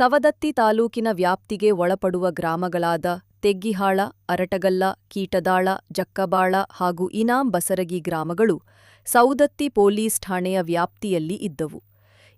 ಸವದತ್ತಿ ತಾಲೂಕಿನ ವ್ಯಾಪ್ತಿಗೆ ಒಳಪಡುವ ಗ್ರಾಮಗಳಾದ ತೆಗ್ಗಿಹಾಳ, ಅರಟಗಲ್ಲ, ಕೀಟದಾಳ, ಜಕ್ಕಬಾಳ ಹಾಗೂ ಇನಾಂ ಬಸರಗಿ ಗ್ರಾಮಗಳು ಸೌದತ್ತಿ ಪೊಲೀಸ್ ಠಾಣೆಯ ವ್ಯಾಪ್ತಿಯಲ್ಲಿ ಇದ್ದವು.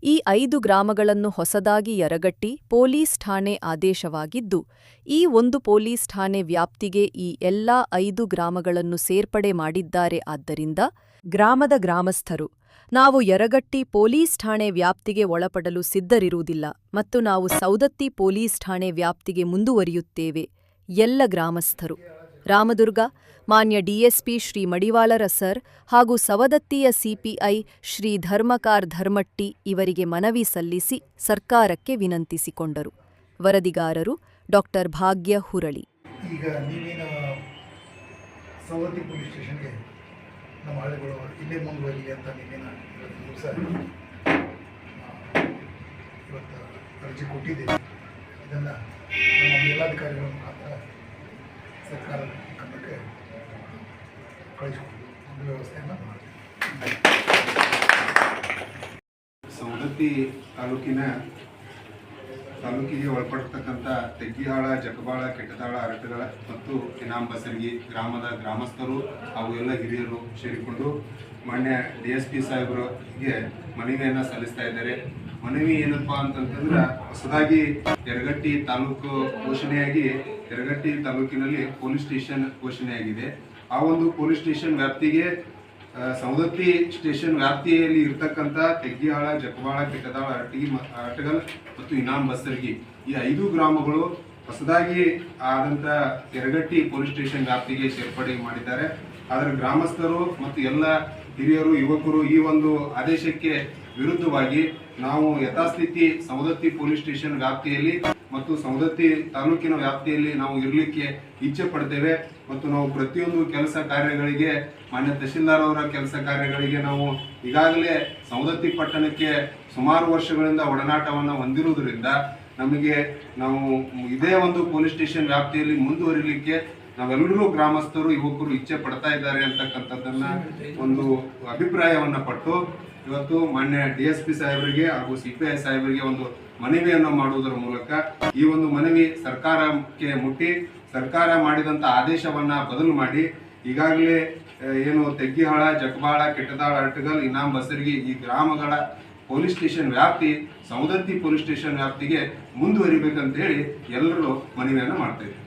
ಈ ಐದು ಗ್ರಾಮಗಳನ್ನು ಹೊಸದಾಗಿ ಯರಗಟ್ಟಿ ಪೊಲೀಸ್ ಠಾಣೆ ಆದೇಶವಾಗಿದ್ದು, ಈ ಒಂದು ಪೊಲೀಸ್ ಠಾಣೆ ವ್ಯಾಪ್ತಿಗೆ ಈ ಎಲ್ಲಾ ಐದು ಗ್ರಾಮಗಳನ್ನು ಸೇರ್ಪಡೆ ಮಾಡಿದ್ದಾರೆ. ಆದ್ದರಿಂದ ಗ್ರಾಮದ ಗ್ರಾಮಸ್ಥರು, ನಾವು ಯರಗಟ್ಟಿ ಪೊಲೀಸ್ ಠಾಣೆ ವ್ಯಾಪ್ತಿಗೆ ಒಳಪಡಲು ಸಿದ್ಧರಿರುವುದಿಲ್ಲ ಮತ್ತು ನಾವು ಸೌದತ್ತಿ ಪೊಲೀಸ್ ಠಾಣೆ ವ್ಯಾಪ್ತಿಗೆ ಮುಂದುವರಿಯುತ್ತೇವೆ, ಎಲ್ಲ ಗ್ರಾಮಸ್ಥರು. ರಾಮದುರ್ಗ, ಮಾನ್ಯ ಡಿಎಸ್ಪಿ ಶ್ರೀ ಮಡಿವಾಳರ ಸರ್ ಹಾಗೂ ಸವದತ್ತಿಯ ಸಿಪಿಐ ಶ್ರೀ ಧರ್ಮಕಾರ್ ಧರ್ಮಟ್ಟಿ ಇವರಿಗೆ ಮನವಿ ಸಲ್ಲಿಸಿ ಸರ್ಕಾರಕ್ಕೆ ವಿನಂತಿಸಿಕೊಂಡರು. ವರದಿಗಾರರು ಡಾಕ್ಟರ್ ಭಾಗ್ಯ ಹುರಳಿ. ಈಗ ನೀವೇನ ಸವದತ್ತಿ ಪೊಲೀಸ್ ಸ್ಟೇಷನ್ಗೆ ನಮ್ಮ ಹಳ್ಳಿಗಳು ಇಲ್ಲೇ ಮುಂದುವರಿಲಿ ಅಂತ ನೀವೇನ ಇವತ್ತು ಅರ್ಜಿ ಕೊಟ್ಟಿದ್ದೀವಿ ಇದನ್ನು ನಮ್ಮ ಮೇಲಾಧಿಕಾರಿಗಳ ಮುಖಾಂತರ ಸರ್ಕಾರದ ಮಾಡ್ತೀವಿ ಸವದತ್ತಿ ತಾಲೂಕಿನ, ತಾಲೂಕಿಗೆ ಒಳಪಡ್ತಕ್ಕಂಥ ತೆಗ್ಗಿಹಾಳ, ಜಕಬಾಳ, ಕೆಟ್ಟದಾಳ ಅರಟಗಳ ಮತ್ತು ಇನಾಂ ಬಸರ್ಗಿ ಗ್ರಾಮದ ಗ್ರಾಮಸ್ಥರು ಹಾಗೂ ಎಲ್ಲ ಹಿರಿಯರು ಸೇರಿಕೊಂಡು ಮಾನ್ಯ ಡಿ ಎಸ್ ಪಿ ಸಾಹೇಬರಿಗೆ ಮನವಿಯನ್ನು ಸಲ್ಲಿಸ್ತಾ ಇದ್ದಾರೆ. ಮನವಿ ಏನಪ್ಪಾ ಅಂತಂತಂದ್ರೆ, ಹೊಸದಾಗಿ ಯರಗಟ್ಟಿ ತಾಲೂಕು ಘೋಷಣೆಯಾಗಿ, ಯರಗಟ್ಟಿ ತಾಲೂಕಿನಲ್ಲಿ ಪೊಲೀಸ್ ಸ್ಟೇಷನ್ ಘೋಷಣೆಯಾಗಿದೆ. ಆ ಒಂದು ಪೊಲೀಸ್ ಸ್ಟೇಷನ್ ವ್ಯಾಪ್ತಿಗೆ ಸವದತ್ತಿ ಸ್ಟೇಷನ್ ವ್ಯಾಪ್ತಿಯಲ್ಲಿ ಇರ್ತಕ್ಕಂಥ ತೆಗ್ಗಿಹಾಳ ಜಕವಾಳ ಕೆಟ್ಟದಾಳ ಅರಟಗಿ ಅರಟಗಲ್ ಮತ್ತು ಇನಾಮ್ ಬಸ್ತರ್ಗಿ ಈ ಐದು ಗ್ರಾಮಗಳು ಹೊಸದಾಗಿ ಆದಂತ ತೆರಗಟ್ಟಿ ಪೊಲೀಸ್ ಸ್ಟೇಷನ್ ವ್ಯಾಪ್ತಿಗೆ ಸೇರ್ಪಡೆ ಮಾಡಿದ್ದಾರೆ. ಆದರೆ ಗ್ರಾಮಸ್ಥರು ಮತ್ತು ಎಲ್ಲ ಹಿರಿಯರು, ಯುವಕರು ಈ ಒಂದು ಆದೇಶಕ್ಕೆ ವಿರುದ್ಧವಾಗಿ ನಾವು ಯಥಾಸ್ಥಿತಿ ಸವದತ್ತಿ ಪೊಲೀಸ್ ಸ್ಟೇಷನ್ ವ್ಯಾಪ್ತಿಯಲ್ಲಿ ಮತ್ತು ಸವದತ್ತಿ ತಾಲೂಕಿನ ವ್ಯಾಪ್ತಿಯಲ್ಲಿ ನಾವು ಇರಲಿಕ್ಕೆ ಇಚ್ಛೆ ಪಡ್ತೇವೆ. ಮತ್ತು ನಾವು ಪ್ರತಿಯೊಂದು ಕೆಲಸ ಕಾರ್ಯಗಳಿಗೆ, ಮಾನ್ಯ ತಹಶೀಲ್ದಾರ್ ಅವರ ಕೆಲಸ ಕಾರ್ಯಗಳಿಗೆ ನಾವು ಈಗಾಗಲೇ ಸವದತ್ತಿ ಪಟ್ಟಣಕ್ಕೆ ಸುಮಾರು ವರ್ಷಗಳಿಂದ ಒಡನಾಟವನ್ನು ಹೊಂದಿರುವುದರಿಂದ ನಮಗೆ ನಾವು ಇದೇ ಒಂದು ಪೊಲೀಸ್ ಸ್ಟೇಷನ್ ವ್ಯಾಪ್ತಿಯಲ್ಲಿ ಮುಂದುವರಿಲಿಕ್ಕೆ ನಾವೆಲ್ಲರೂ ಗ್ರಾಮಸ್ಥರು, ಯುವಕರು ಇಚ್ಛೆ ಪಡ್ತಾ ಇದ್ದಾರೆ ಅಂತಕ್ಕಂಥದ್ದನ್ನ ಒಂದು ಅಭಿಪ್ರಾಯವನ್ನ ಪಟ್ಟು ಇವತ್ತು ಮಾನ್ಯ ಡಿ ಎಸ್ ಪಿ ಸಾಹೇಬರಿಗೆ ಹಾಗೂ ಸಿ ಪಿ ಐ ಸಾಹೇಬರಿಗೆ ಒಂದು ಮನವಿಯನ್ನು ಮಾಡುವುದರ ಮೂಲಕ ಈ ಒಂದು ಮನವಿ ಸರ್ಕಾರಕ್ಕೆ ಮುಟ್ಟಿ ಸರ್ಕಾರ ಮಾಡಿದಂತ ಆದೇಶವನ್ನ ಬದಲು ಮಾಡಿ ಈಗಾಗಲೇ ಏನು ತೆಗ್ಗಿಹಾಳ, ಜಗಬಾಳ, ಕೆಟ್ಟದಾಳ ಅಟ್ಟಗಲ್ ಇನಾಂ ಬಸರಿಗೆ ಈ ಗ್ರಾಮಗಳ ಪೊಲೀಸ್ ಸ್ಟೇಷನ್ ವ್ಯಾಪ್ತಿ ಸೌದತ್ತಿ ಪೊಲೀಸ್ ಸ್ಟೇಷನ್ ವ್ಯಾಪ್ತಿಗೆ ಮುಂದುವರಿಬೇಕಂತ ಹೇಳಿ ಎಲ್ಲರೂ ಮನವಿಯನ್ನು ಮಾಡ್ತಾ ಇದ್ದೀವಿ.